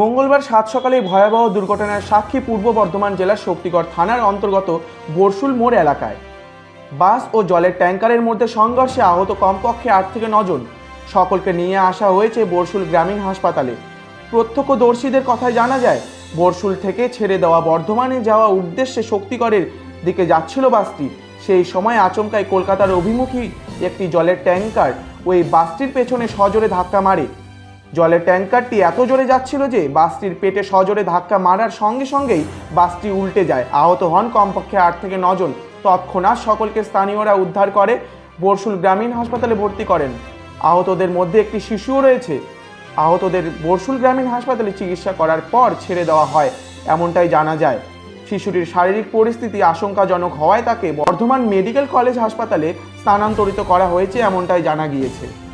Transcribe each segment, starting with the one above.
মঙ্গলবার সাত সকালে ভয়াবহ দুর্ঘটনার সাক্ষী পূর্ব বর্ধমান জেলার শক্তিগড় থানার অন্তর্গত বরশুল মোড় এলাকায়। বাস ও জলের ট্যাঙ্কারের মধ্যে সংঘর্ষে আহত কমপক্ষে আট থেকে নজন। সকলকে নিয়ে আসা হয়েছে বরশুল গ্রামীণ হাসপাতালে। প্রত্যক্ষদর্শীদের কথায় জানা যায়, বরশুল থেকে ছেড়ে দেওয়া বর্ধমানে যাওয়া উদ্দেশ্যে শক্তিগড়ের দিকে যাচ্ছিল বাসটি। সেই সময় আচমকায় কলকাতার অভিমুখী একটি জলের ট্যাঙ্কার ওই বাসটির পেছনে সজোরে ধাক্কা মারে। জলের ট্যাঙ্কারটি এত জোরে যাচ্ছিল যে বাসটির পেটে সজোরে ধাক্কা মারার সঙ্গে সঙ্গেই বাসটি উল্টে যায়। আহত হন কমপক্ষে আট থেকে নজন। তৎক্ষণাৎ সকলকে স্থানীয়রা উদ্ধার করে বরশুল গ্রামীণ হাসপাতালে ভর্তি করেন। আহতদের মধ্যে একটি শিশুও রয়েছে। আহতদের বরশুল গ্রামীণ হাসপাতালে চিকিৎসা করার পর ছেড়ে দেওয়া হয়, এমনটাই জানা যায়। শিশুটির শারীরিক পরিস্থিতি আশঙ্কাজনক হওয়ায় তাকে বর্ধমান মেডিকেল কলেজ হাসপাতালে স্থানান্তরিত করা হয়েছে, এমনটাই জানা গিয়েছে।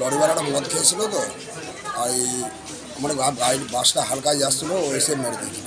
লরিওয়ালাটা মদ খেয়েছিল তো, আর এই মানে গা- গাড়ি বাসটা হালকায় যাচ্ছিল, ও এসে মেরে দিয়েছিল।